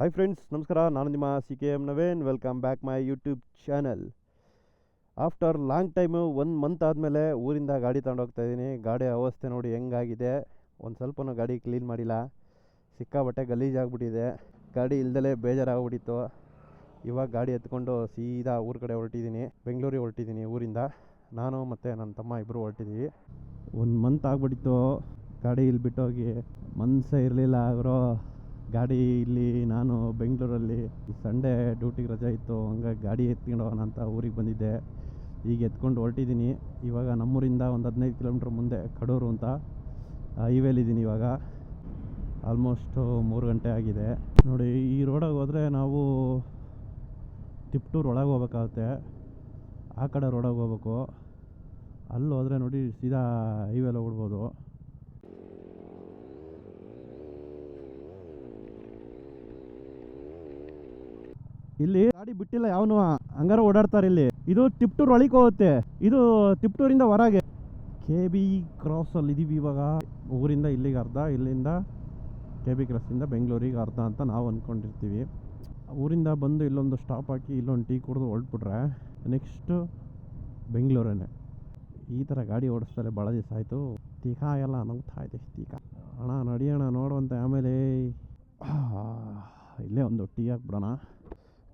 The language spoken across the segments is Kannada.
ಹಾಯ್ ಫ್ರೆಂಡ್ಸ್ ನಮಸ್ಕಾರ. ನಾನು ನಿಮ್ಮ C K M Naveen. Welcome back my YouTube channel after long time ಒಂದು ಮಂತ್ ಆದಮೇಲೆ ಊರಿಂದ ಗಾಡಿ ತಗೊಂಡೋಗ್ತಾ ಇದ್ದೀನಿ. ಗಾಡಿ ಅವಸ್ಥೆ ನೋಡಿ ಹೆಂಗಾಗಿದೆ. ಒಂದು ಸ್ವಲ್ಪನೂ ಗಾಡಿ ಕ್ಲೀನ್ ಮಾಡಿಲ್ಲ. ಸಿಕ್ಕಾಬಟ್ಟೆ ಗಲೀಜಾಗ್ಬಿಟ್ಟಿದೆ ಗಾಡಿ ಇಲ್ದಲೇ ಬೇಜಾರಾಗ್ಬಿಟ್ಟಿತ್ತು. ಇವಾಗ ಗಾಡಿ ಎತ್ಕೊಂಡು ಸೀದಾ ಊರ ಕಡೆ ಹೊರಟಿದ್ದೀನಿ. ಬೆಂಗಳೂರಿಗೆ ಹೊರಟಿದ್ದೀನಿ ಊರಿಂದ. ನಾನು ಮತ್ತು ನನ್ನ ತಮ್ಮ ಇಬ್ಬರು ಹೊರಟಿದ್ದೀವಿ ಒಂದು ಮಂತ್ ಆಗ್ಬಿಟ್ಟಿತ್ತು. ಗಾಡಿ ಇಲ್ಲಿ ಬಿಟ್ಟೋಗಿ ಮನಸ್ಸೇ ಇರಲಿಲ್ಲ. ಅವರು ಗಾಡಿ ಇಲ್ಲಿ ನಾನು ಬೆಂಗಳೂರಲ್ಲಿ ಈ ಸಂಡೇ ಡ್ಯೂಟಿಗೆ ರಜೆ ಇತ್ತು, ಹಂಗಾಗಿ ಗಾಡಿ ಎತ್ಕೊಂಡು ಹೋಗೋಣ ಅಂತ ಊರಿಗೆ ಬಂದಿದ್ದೆ. ಈಗ ಎತ್ಕೊಂಡು ಹೊರಟಿದ್ದೀನಿ. ಇವಾಗ ನಮ್ಮೂರಿಂದ ಒಂದು ಹದಿನೈದು ಕಿಲೋಮೀಟ್ರ್ ಮುಂದೆ ಕಡೂರು ಅಂತ ಹೈವೇಲಿದ್ದೀನಿ ಇವಾಗ. ಆಲ್ಮೋಸ್ಟು ಮೂರು ಗಂಟೆ ಆಗಿದೆ. ನೋಡಿ, ಈ ರೋಡಾಗ ಹೋದರೆ ನಾವು ತಿಪ್ಟೂರು ಒಳಗೆ ಹೋಗ್ಬೇಕಾಗುತ್ತೆ. ಆ ಕಡೆ ರೋಡಾಗ ಹೋಗ್ಬೇಕು. ಅಲ್ಲಿ ಹೋದರೆ ನೋಡಿ, ಸೀದಾ ಹೈವೇಲಿ ಹೋಗ್ಬಿಡ್ಬೋದು ಇಲ್ಲಿ ಗಾಡಿ ಬಿಟ್ಟಿಲ್ಲ ಯಾವನು ಹಂಗಾರ ಓಡಾಡ್ತಾರೆ ಇಲ್ಲಿ. ಇದು ತಿಪ್ಟೂರ್ ಒಳಗೆ ಹೋಗುತ್ತೆ. ಇದು ತಿಪ್ಟೂರಿಂದ ಹೊರಗೆ. ಕೆ ಬಿ ಕ್ರಾಸಲ್ಲಿ ಇದೀವಿ ಇವಾಗ. ಊರಿಂದ ಇಲ್ಲಿಗೆ ಅರ್ಧ, ಇಲ್ಲಿಂದ ಕೆ ಬಿ ಕ್ರಾಸಿಂದ ಬೆಂಗಳೂರಿಗೆ ಅರ್ಧ ಅಂತ ನಾವು ಅಂದ್ಕೊಂಡಿರ್ತೀವಿ ಊರಿಂದ ಬಂದು ಇಲ್ಲೊಂದು ಸ್ಟಾಪ್ ಹಾಕಿ ಇಲ್ಲೊಂದು ಟೀ ಕುಡಿದು ಹೊರಟ್ಬಿಟ್ರೆ ನೆಕ್ಸ್ಟು ಬೆಂಗಳೂರೇ ಈ ಥರ ಗಾಡಿ ಓಡಿಸ್ತಾರೆ ಭಾಳ ದಿವಸ ಆಯಿತು. ತೀಕಾ ಎಲ್ಲ ನೋಗ್ತಾ ಇದೆ ತೀಕಾ ಅಣ್ಣ ನಡಿಯೋಣ ನೋಡುವಂತೆ ಆಮೇಲೆ. ಇಲ್ಲೇ ಒಂದು ಟೀ ಹಾಕ್ಬಿಡೋಣ.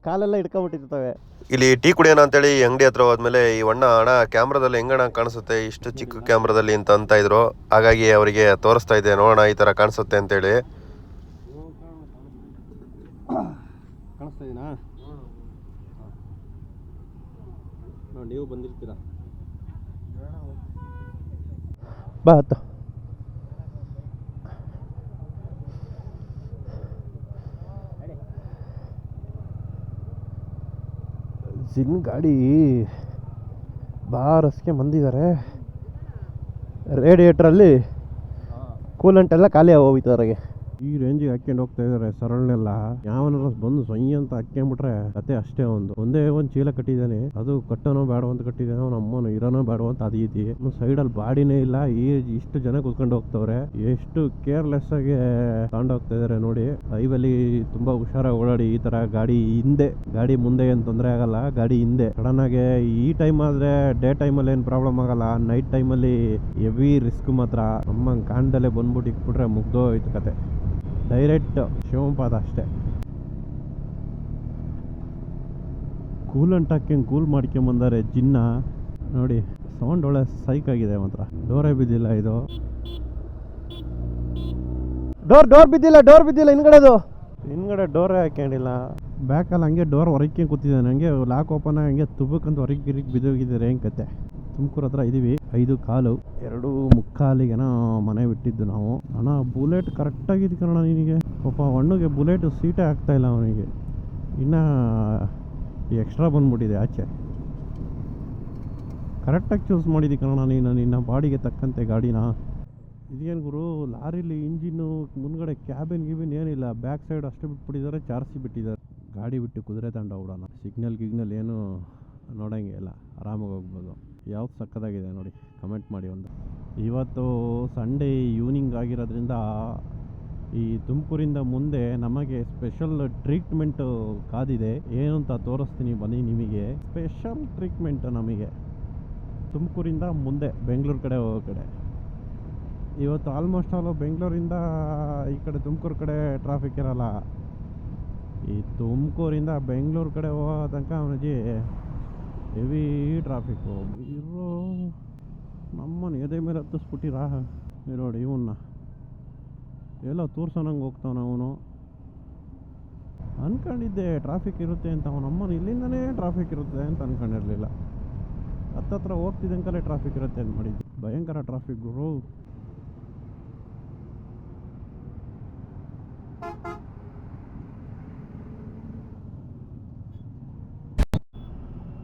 ಕಾಲೆಲ್ಲ ಇಟ್ಕೊಂಡ್ಬಿಟ್ಟಿರ್ತವೆ ಇಲ್ಲಿ ಟೀ ಕುಡಿಯೋಣ ಅಂತೇಳಿ ಈ ಅಂಗಡಿ ಹತ್ರ ಹೋದ್ಮೇಲೆ ಈ ಅಣ್ಣ ಅಣ್ಣ ಕ್ಯಾಮ್ರಾದಲ್ಲಿ ಹೆಂಗಣ ಕಾಣಿಸುತ್ತೆ ಇಷ್ಟು ಚಿಕ್ಕ ಕ್ಯಾಮ್ರಾದಲ್ಲಿ ಅಂತ ಅಂತ ಇದ್ರು ಹಾಗಾಗಿ ಅವರಿಗೆ ತೋರಿಸ್ತಾ ಇದ್ದೆ ನೋಡೋಣ ಈ ಥರ ಕಾಣಿಸುತ್ತೆ ಅಂತೇಳಿ. ಕಾಣಿಸ್ತಾ ಇದೀನಾ ನೋಡಿ ನೀವು ಬಂದಿರ್ತೀರಾ? ಬಾ ಜಿನ್ ಗಾಡಿ ಬಾರಸ್ಗೆ ಬಂದಿದ್ದಾರೆ ರೇಡಿಯೇಟ್ರಲ್ಲಿ ಕೂಲಂಟ್ ಎಲ್ಲ ಖಾಲಿ ಹೋಗ್ಬಿಟ್ಟವ್ರಿಗೆ ಈ ರೇಂಜಿಗೆ ಹಾಕ್ಕೊಂಡು ಹೋಗ್ತಾ ಇದಾರೆ, ಸರಳನೆಲ್ಲ. ಯಾವನಾರ ಬಂದು ಸೊಯ್ಯ ಅಂತ ಹಾಕ್ಕೊಂಡ್ಬಿಟ್ರೆ ಕತೆ ಅಷ್ಟೇ ಒಂದು. ಒಂದೇ ಒಂದು ಚೀಲ ಕಟ್ಟಿದ್ದಾನೆ. ಅದು ಕಟ್ಟನೋ ಬೇಡ ಅಂತ ಕಟ್ಟಿದ್ದಾನೆ. ಅವ್ನ ಅಮ್ಮನ ಇರೋನೋ ಬೇಡ ಅಂತ ಅದೈತಿ ಸೈಡ್ ಅಲ್ಲಿ ಬಾಡಿನೇ ಇಲ್ಲ. ಈ ಇಷ್ಟು ಜನ ಕುತ್ಕೊಂಡು ಹೋಗ್ತವ್ರೆ. ಎಷ್ಟು ಕೇರ್ಲೆಸ್ ಆಗಿ ತಗೊಂಡ್ ಹೋಗ್ತಾ ಇದಾರೆ ನೋಡಿ. ಐವಲ್ಲಿ ತುಂಬಾ ಹುಷಾರಾಗಿ ಓಡಾಡಿ ಈ ತರ ಗಾಡಿ ಹಿಂದೆ. ಗಾಡಿ ಮುಂದೆ ಏನ್ ತೊಂದರೆ ಆಗಲ್ಲ. ಗಾಡಿ ಹಿಂದೆ. ಸಡನ್ ಆಗಿ ಈ ಟೈಮ್ ಆದ್ರೆ ಡೇ ಟೈಮ್ ಅಲ್ಲಿ ಏನು ಪ್ರಾಬ್ಲಮ್ ಆಗಲ್ಲ ನೈಟ್ ಟೈಮಲ್ಲಿ ಹೆವಿ ರಿಸ್ಕ್ ಮಾತ್ರ. ನಮ್ಮ ಕಾಣ್ದಲ್ಲೇ ಬಂದ್ಬಿಟ್ಟು ಇಕ್ಬಿಟ್ರೆ ಮುಗ್ದೋಯ್ತು ಕತೆ. ಡೈರೆಕ್ಟ್ ಶಿವಮೊಗ್ಗದ ಅಷ್ಟೇ. ಕೂಲಂಟ್ ಹಾಕ್ಯಂಗೆ ಕೂಲ್ ಮಾಡ್ಕೊಂಬಂದಾರೆ ಜಿನ್ನ. ನೋಡಿ, ಸೌಂಡ್ ಒಳ್ಳೆ ಸೈಕ್ ಆಗಿದೆ ಮಾತ್ರ. ಡೋರೇ ಬಿದ್ದಿಲ್ಲ ಇದು. ಡೋರ್ ಡೋರ್ ಬಿದ್ದಿಲ್ಲ ಡೋರ್ ಬಿದ್ದಿಲ್ಲ ಹಿಂದ್ಗಡೆದು. ಹಿಂದ್ಗಡೆ ಡೋರೇ ಹಾಕೊಂಡಿಲ್ಲ ಬ್ಯಾಕಲ್ಲಿ ಹಂಗೆ ಡೋರ್ ಹೊರಕ್ಕೆ ಕೂತಿದ್ದಾನೆ. ಹಂಗೆ ಲಾಕ್ ಓಪನ್ ಆಗಿ ಹಂಗೆ ತುಬಕ್ಕಂತ ಹೊರಗೆ ಗಿರಿಗೆ ಬಿದ್ದೋಗಿದ್ದಾರೆ ಹೆಂಗೆ ಕತೆ. ತುಮಕೂರು ಹತ್ರ ಇದೀವಿ. ಐದು ಕಾಲು, ಎರಡು ಮುಕ್ಕಾಲಿಗೆನ ಮನೆ ಬಿಟ್ಟಿದ್ದು ನಾವು. ಅಣ್ಣ, ಬುಲೆಟ್ ಕರೆಕ್ಟಾಗಿದ್ದು ಕಣ ನಿನಗೆ? ಪಾಪ ಹಣ್ಣುಗೆ ಬುಲೆಟ್ ಸೀಟೇ ಆಗ್ತಾ ಇಲ್ಲ ಅವನಿಗೆ. ಇನ್ನು ಎಕ್ಸ್ಟ್ರಾ ಬಂದ್ಬಿಟ್ಟಿದೆ ಆಚೆ. ಕರೆಕ್ಟಾಗಿ ಚೂಸ್ ಮಾಡಿದ್ದಿ ಕಣ ನೀನು ನಿನ್ನ ಬಾಡಿಗೆ ತಕ್ಕಂತೆ ಗಾಡಿನ. ಇದೇನು ಗುರು, ಲಾರಿಲಿ ಇಂಜಿನ್ನು, ಮುಂದ್ಗಡೆ ಕ್ಯಾಬಿನ್ ಗಿಬಿನ್ ಏನಿಲ್ಲ. ಬ್ಯಾಕ್ ಸೈಡ್ ಅಷ್ಟು ಬಿಟ್ಬಿಟ್ಟಿದ್ದಾರೆ, ಚಾರ್ಸಿ ಬಿಟ್ಟಿದ್ದಾರೆ. ಗಾಡಿ ಬಿಟ್ಟು ಕುದುರೆ ತಂಡ ಓಡೋಣ. ಸಿಗ್ನಲ್ ಗಿಗ್ನಲ್ ಏನು ನೋಡಂಗೆ ಇಲ್ಲ, ಆರಾಮಾಗಿ ಹೋಗ್ಬೋದು. ಯಾವ್ದು ಸಕ್ಕದಾಗಿದೆ ನೋಡಿ ಕಮೆಂಟ್ ಮಾಡಿ ಒಂದು. ಇವತ್ತು ಸಂಡೇ ಈವ್ನಿಂಗ್ ಆಗಿರೋದ್ರಿಂದ ಈ ತುಮಕೂರಿಂದ ಮುಂದೆ ನಮಗೆ ಸ್ಪೆಷಲ್ ಟ್ರೀಟ್ಮೆಂಟು ಕಾದಿದೆ. ಏನು ಅಂತ ತೋರಿಸ್ತೀನಿ ಬನ್ನಿ ನಿಮಗೆ. ಸ್ಪೆಷಲ್ ಟ್ರೀಟ್ಮೆಂಟ್ ನಮಗೆ. ತುಮಕೂರಿಂದ ಮುಂದೆ, ಬೆಂಗಳೂರು ಕಡೆ ಹೋಗೋ ಕಡೆ. ಇವತ್ತು ಆಲ್ಮೋಸ್ಟ್ ಆಲ್ ಬೆಂಗಳೂರಿಂದ ಈ ಕಡೆ ತುಮಕೂರು ಕಡೆ ಟ್ರಾಫಿಕ್ ಇರಲ್ಲ. ಈ ತುಮಕೂರಿಂದ ಬೆಂಗಳೂರು ಕಡೆ ಹೋಗೋ ತನಕ ಅವನಿಗೆ ಹೆವಿ ಟ್ರಾಫಿಕ್ಕು ಇರೋ ನಮ್ಮನ್ನು ಎದೆ ಮೇಲೆ ಹತ್ತಿಸ್ಬಿಟ್ಟಿರಾ? ನೋಡಿ ಇವನ್ನ. ಎಲ್ಲ ತೋರ್ಸೋನಂಗೆ ಹೋಗ್ತಾವನ ಅವನು. ಅಂದ್ಕೊಂಡಿದ್ದೆ ಟ್ರಾಫಿಕ್ ಇರುತ್ತೆ ಅಂತ. ಅವನು ಅಮ್ಮನ ಇಲ್ಲಿಂದನೇ ಟ್ರಾಫಿಕ್ ಇರುತ್ತೆ ಅಂತ ಅನ್ಕೊಂಡಿರಲಿಲ್ಲ. ಹತ್ತತ್ರ ಹೋಗ್ತಿದ್ದಂಕಲೇ ಟ್ರಾಫಿಕ್ ಇರುತ್ತೆ ಅಂತ ಮಾಡಿದ್ದೆ. ಭಯಂಕರ ಟ್ರಾಫಿಕ್ ಗುರು.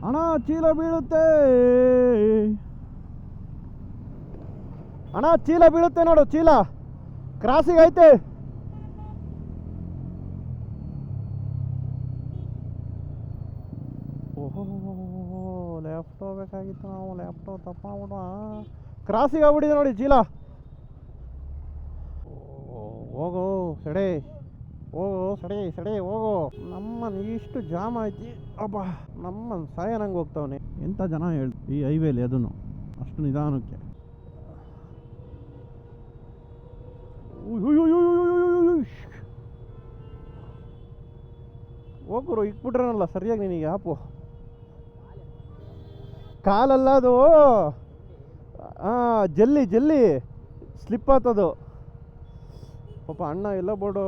ಅಣ್ಣ ಚೀಲ ಬೀಳುತ್ತೆ. ಅಣ್ಣ ಚೀಲ ಬೀಳುತ್ತೆ ನೋಡು, ಚೀಲ. ಕ್ರಾಸಿಗೆ ಐತೆ. ಓಹೋ ಲೆಫ್ಟ್ ಹೋಗ್ಬೇಕಾಗಿತ್ತು ನಾವು ಲೆಫ್ಟ್ ಬಿಡ ಕ್ರಾಸಿಗೆ ಆಗ್ಬಿಟ್ಟಿದೆ ನೋಡಿ, ಚೀಲ. ಹೋಗು, ಸಡೆ. ಹೋಗು ಸರಿ ಸರಿ ಹೋಗು. ನಮ್ಮನ್ ಇಷ್ಟು ಜಾಮ್ ಐತಿ ಅಬ್ಬ ನಮ್ಮನ್ ಸಾಯನಂಗೆ ಹೋಗ್ತಾವನೆ. ಎಂಥ ಜನ ಹೇಳ ಈ ಹೈವೇಲಿ ಅದನ್ನು ಅಷ್ಟು ನಿಧಾನಕ್ಕೆ. ಹೋಗುರು ಇಕ್ಬಿಟ್ರನಲ್ಲ ಸರಿಯಾಗಿ ನಿನಗೆ ಆಪು ಕಾಲಲ್ಲ ಅದು ಹಾಂ ಜಲ್ಲಿ ಜಲ್ಲಿ ಸ್ಲಿಪ್ ಆತದು. ಪಾಪ ಅಣ್ಣ ಎಲ್ಲ ಬೋಡೋ.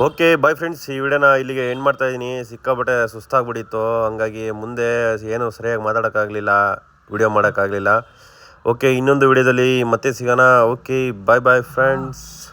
ಓಕೆ ಬಾಯ್ ಫ್ರೆಂಡ್ಸ್ ಈ ವಿಡಿಯೋನ ಇಲ್ಲಿಗೆ ಎಂಡ್ ಮಾಡ್ತಾ ಇದ್ದೀನಿ. ಸಿಕ್ಕಾಪಟ್ಟೆ ಸುಸ್ತಾಗ್ಬಿಟ್ಟಿತ್ತು. ಹಂಗಾಗಿ ಮುಂದೆ ಏನು ಸರಿಯಾಗಿ ಮಾತಾಡೋಕ್ಕಾಗಲಿಲ್ಲ. ವಿಡಿಯೋ ಮಾಡೋಕ್ಕಾಗಲಿಲ್ಲ. ಓಕೆ ಇನ್ನೊಂದು ವಿಡಿಯೋದಲ್ಲಿ ಮತ್ತೆ ಸಿಗೋಣ. Okay bye bye friends